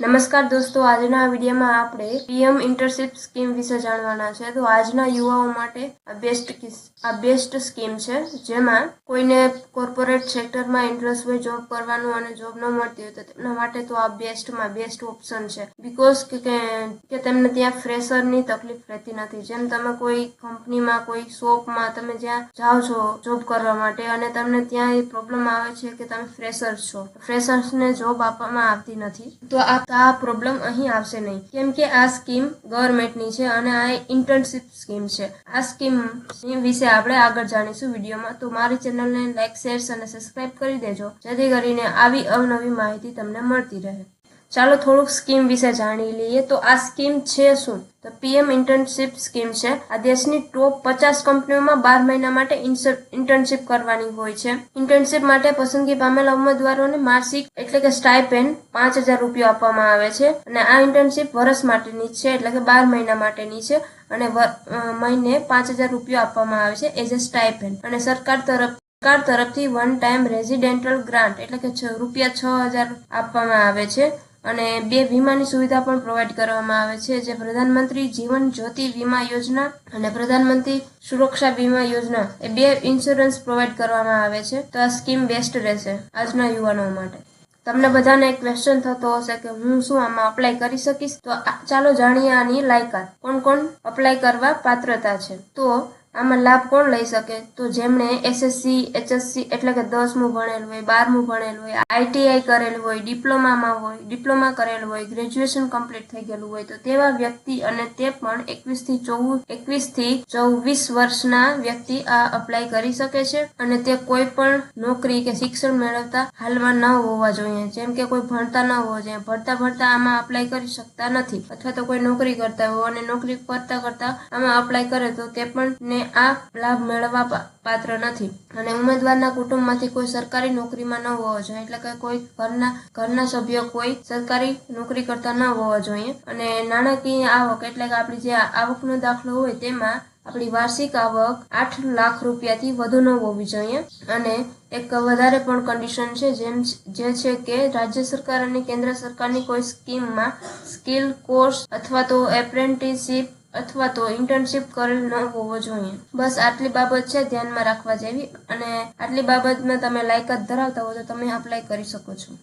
નમસ્કાર દોસ્તો, આજના વિડીયોમાં આપણે પીએમ ઇન્ટરશિપ સ્કીમ વિશે જાણવાના છે. તો આજના યુવાઓ માટે આ બેસ્ટ આ બેસ્ટ સ્કીમ છે, જેમાં કોઈને કોર્પોરેટ સેક્ટરમાં ઇન્ટરેસ્ટ હોય જોબ કરવાનું અને જોબ ન મળતી હોય, તો તેમના માટે તો આ બેસ્ટમાં બેસ્ટ ઓપ્શન છે. બીકોઝ કે તેમને ત્યાં ફ્રેશરની તકલીફ રહેતી નથી. જેમ તમે કોઈ કંપનીમાં કોઈ શોપમાં તમે જ્યાં જાઓ છો જોબ કરવા માટે અને તમને ત્યાં એ પ્રોબ્લેમ આવે છે કે તમે ફ્રેશર છો. ફ્રેશર્સને જોબ આપવામાં આવતી નથી. તો આ તો આ પ્રોબ્લેમ અહીં આવશે નહીં. કેમ કે આ સ્કીમ ગવર્મેન્ટની છે અને આ ઇન્ટર્નશિપ સ્કીમ છે. આ સ્કીમ વિશે આપણે આગળ જાણીશું વિડીયોમાં. તો મારી ચેનલને લાઈક શેર અને સબસ્ક્રાઇબ કરી દેજો. જેથી કરીને આવી અવનવી માહિતી તમને મળતી રહે. ચાલો થોડુંક સ્કીમ વિશે જાણી લઈએ. તો આ સ્કીમ છે શું? તો પીએમ ઇન્ટર્નશીપ સ્કીમ છે. આ દેશની ટોપ પચાસ કંપનીઓમાં બાર મહિના માટે ઇન્ટર્નશીપ કરવાની હોય છે. ઇન્ટર્નશિપ માટે પસંદગી પામેલા ઉમેદવારોને માસિક એટલે કે સ્ટાઇપેન્ડ પાંચ હજાર રૂપિયા આપવામાં આવે છે. અને આ ઇન્ટર્નશીપ વર્ષ માટેની છે, એટલે કે બાર મહિના માટેની છે. અને મહિને પાંચ હજાર રૂપિયા આપવામાં આવે છે એઝ અ સ્ટાઇપેન્ડ. અને સરકાર તરફ, સરકાર તરફથી વન ટાઈમ રેઝિડેન્ટલ ગ્રાન્ટ એટલે કે રૂપિયા છ હજાર આપવામાં આવે છે. અને બે વીમાની સુવિધા પણ પ્રોવાઈડ કરવામાં આવે છે. જે પ્રધાનમંત્રી જીવન જ્યોતિ વીમા યોજના અને પ્રધાનમંત્રી સુરક્ષા વીમા યોજના એ બે ઇન્સ્યોરન્સ પ્રોવાઈડ કરવામાં આવે છે. તો આ સ્કીમ બેસ્ટ રહેશે આજના યુવાનો માટે. તમને બધાને એક ક્વેશ્ચન થતો હશે કે હું શું આમાં અપ્લાય કરી શકીશ? તો ચાલો જાણીએ આની લાયકાત. કોણ કોણ અપ્લાય કરવા પાત્રતા છે? તો આમાં લાભ કોણ લઈ શકે? તો જેમણે એસએસસી એચએસસી એટલે કે દસમું ભણેલું હોય, બારમું ભણેલું હોય આઈટીઆઈ કરેલું હોય, ડિપ્લોમામાં હોય, ડિપ્લોમા કરેલું હોય, ગ્રેજ્યુએશન કમ્પ્લીટ થઈ ગયેલું હોય, તો તેવા વ્યક્તિ અને તે પણ એકવીસથી ચૌદ એકવીસથી ચોવીસ વર્ષના વ્યક્તિ આ અપ્લાય કરી શકે છે અને તે કોઈ પણ નોકરી કે શિક્ષણ મેળવતા હાલમાં ન હોવા જોઈએ. જેમ કે કોઈ ભણતા ન હોવા જોઈએ. ભણતા ભણતા આમાં અપ્લાય કરી શકતા નથી. અથવા તો કોઈ નોકરી કરતા હોય અને નોકરી કરતા કરતા આમાં અપ્લાય કરે તો તે પણ આ લાભ મેળવવા પાત્ર નથી. અને ઉમેદવારના કુટુંબમાંથી કોઈ સરકારી નોકરીમાં ન હોવો જોઈએ. એટલે કે કોઈ ઘરના ઘરના સભ્યો કોઈ સરકારી નોકરી કરતા ન હોવા જોઈએ. અને નાણાકીય આવક, એટલે કે આપણી જે આવકનો દાખલો હોય તેમાં આપણી વાર્ષિક આવક આઠ લાખ રૂપિયાથી વધુ ન હોવી જોઈએ. અને એક વધારે પણ કન્ડિશન છે, જેમ જે છે કે રાજ્ય સરકાર અને કેન્દ્ર સરકારની કોઈ સ્કીમમાં સ્કિલ કોર્સ અથવા તો એપ્રેન્ટિસશીપ અથવા તો ઇન્ટર્નશીપ કરેલ ન હોવો જોઈએ. બસ આટલી બાબત છે ધ્યાનમાં રાખવા જેવી અને આટલી બાબતમાં તમે લાયકાત ધરાવતા હો તો તમે અપ્લાય કરી શકો છો.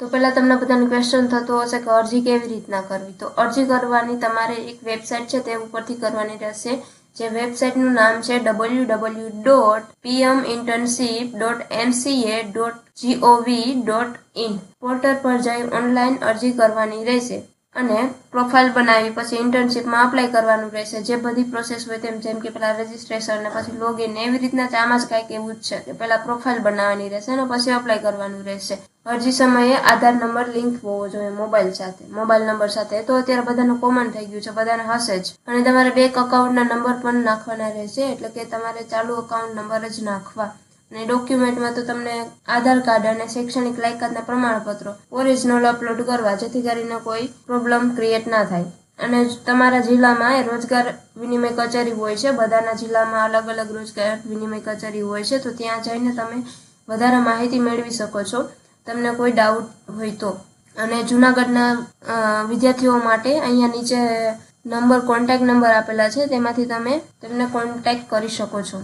તો પહેલાં તમને બધાને ક્વેશ્ચન થતો હશે કે અરજી કેવી રીતના કરવી? તો અરજી કરવાની તમારે એક વેબસાઇટ છે તે ઉપરથી કરવાની રહેશે. જે વેબસાઇટનું નામ છે W W dot PM internship dot NCA dot GOV dot in portal પર જઈ ઓનલાઈન અરજી કરવાની રહેશે. અને પ્રોફાઇલ બનાવી પછી ઇન્ટર્નશીપમાં અપ્લાય કરવાનું રહેશે. જે બધી પ્રોસેસ હોય તેમ, જેમ કે પેલા રજિસ્ટ્રેશન ને પછી લોગિન એવી રીતના જ આમાં જ કાંઈક એવું જ છે કે પહેલાં પ્રોફાઇલ બનાવવાની રહેશે અને પછી અપ્લાય કરવાનું રહેશે. અરજી સમયે આધાર નંબર લિંક હોવો જોઈએ મોબાઈલ સાથે. મોબાઈલ નંબર સાથે. તો અત્યારે બધાનું કોમન થઈ ગયું છે, બધાને હશે જ. અને તમારે બેંક અકાઉન્ટના નંબર પણ નાખવાના રહેશે, એટલે કે તમારે ચાલુ અકાઉન્ટ નંબર જ નાખવા. અને ડોક્યુમેન્ટમાં તો તમને આધાર કાર્ડ અને શૈક્ષણિક લાયકાતના પ્રમાણપત્રો ઓરિજિનલ અપલોડ કરવા, જેથી કરીને કોઈ પ્રોબ્લેમ ક્રિએટ ના થાય. અને તમારા જિલ્લામાં એ રોજગાર વિનિમય કચેરી હોય છે, બધાના જિલ્લામાં અલગ અલગ રોજગાર વિનિમય કચેરી હોય છે, તો ત્યાં જઈને તમે વધારે માહિતી મેળવી શકો છો. તમને કોઈ ડાઉટ હોય તો. અને જુનાગઢના વિદ્યાર્થીઓ માટે અહીંયા નીચે નંબર કોન્ટેક્ટ નંબર આપેલા છે, તેમાંથી તમે તેમને કોન્ટેક્ટ કરી શકો છો.